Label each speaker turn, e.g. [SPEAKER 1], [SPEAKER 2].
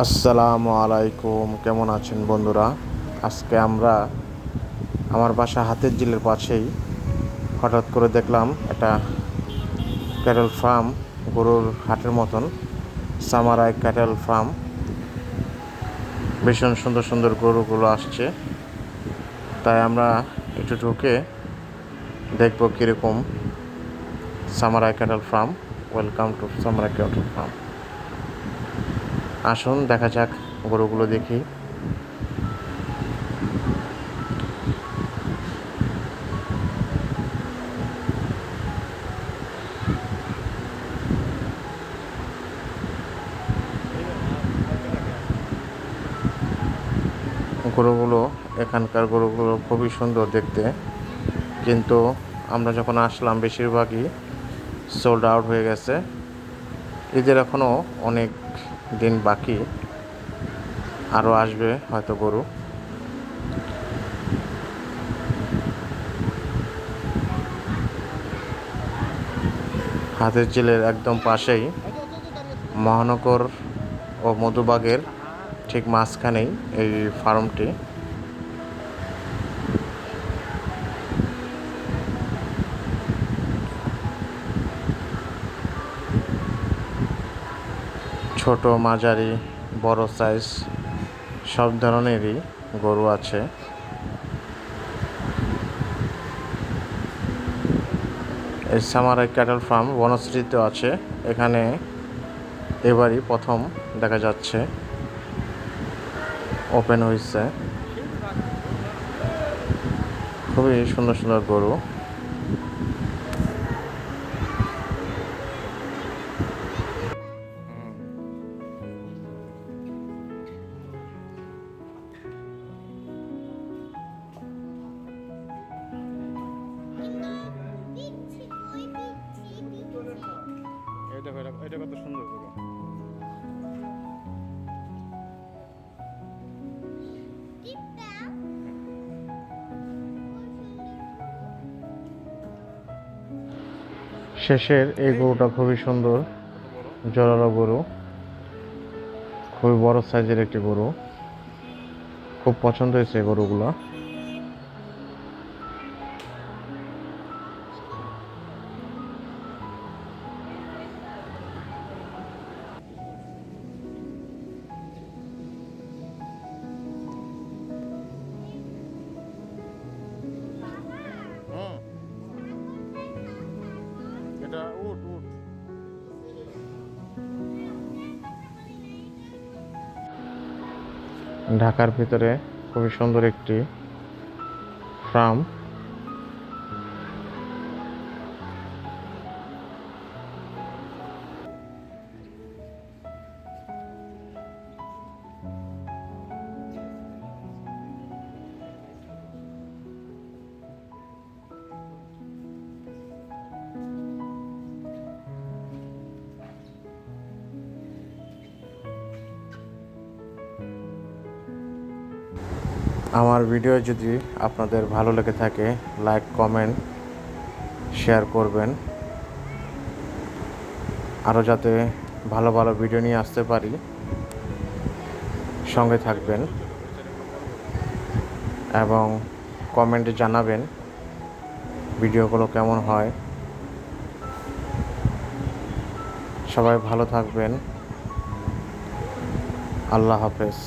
[SPEAKER 1] আসসালামু আলাইকুম, কেমন আছেন বন্ধুরা? আজকে আমরা আমার বাসা হাতের জিলের পাশেই হঠাৎ করে দেখলাম একটা ক্যাটেল ফার্ম, গরুর হাটের মতন, সামারাই ক্যাটেল ফার্ম। ভীষণ সুন্দর সুন্দর গরুগুলো আসছে। তাই আমরা একটু ঢুকে দেখব কীরকম Samarai cattle farm. Welcome to Samarai cattle farm. আসুন, দেখা যাক, গরুগুলো দেখি। গরুগুলো, এখানকার গরুগুলো খুবই সুন্দর দেখতে। কিন্তু আমরা যখন আসলাম, বেশিরভাগই সোল্ড আউট হয়ে গেছে। এদের এখনও অনেক দিন বাকি। আরও আসবে হয়তো গরু। হাতের জেলের একদম পাশেই মহানগর ও মধুবাগের ঠিক মাঝখানেই এই ফার্মটি। ছোট, মাঝারি, বড় সাইজ সব ধরনেরই গরু আছে। এই সামারাই ক্যাটল ফার্ম বনশ্রীতে আছে। এখানে এবারই প্রথম দেখা যাচ্ছে। ওপেন হয়েছে। খুবই সুন্দর সুন্দর গরু। এটা কত সুন্দর
[SPEAKER 2] টিপটা?
[SPEAKER 1] শেষের এই গরুটা খুবই সুন্দর জোরালো গরু খুবই বড় সাইজের একটি গরু। খুব পছন্দ হয়েছে এই গরুগুলো। ঢাকার ভিতরে খুবই সুন্দর একটি ফার্ম। আমার ভিডিও যদি আপনাদের ভালো লেগে থাকে লাইক কমেন্ট শেয়ার করবেন। আরও যাতে ভালো ভালো ভিডিও নিয়ে আসতে পারি, সঙ্গে থাকবেন এবং কমেন্টে জানাবেন ভিডিওগুলো কেমন হয়। সবাই ভালো থাকবেন। আল্লাহ হাফেজ।